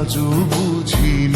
আজও বুঝিনি।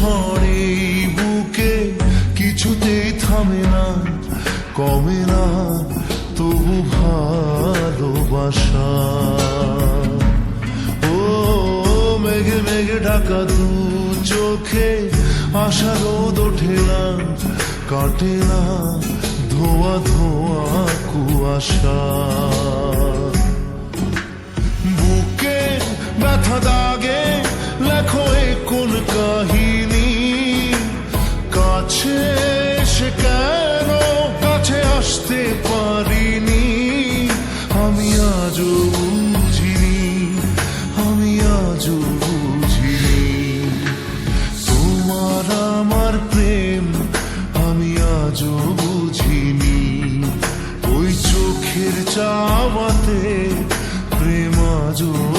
ঝড়ে বুকে কিছুতেই থামে না, কমে না, তবু ভালোবাসা। ও, মেঘে মেঘে ঢাকা দু চোখে, আশা রোদ ওঠে না, কাটে না, ধোয়া ধোয়া কুয়াশা। বুকে ব্যথা বুঝিনি তোমার আমার প্রেম আমি বুঝিনি। চোখের চাওয়াতে প্রেম আজও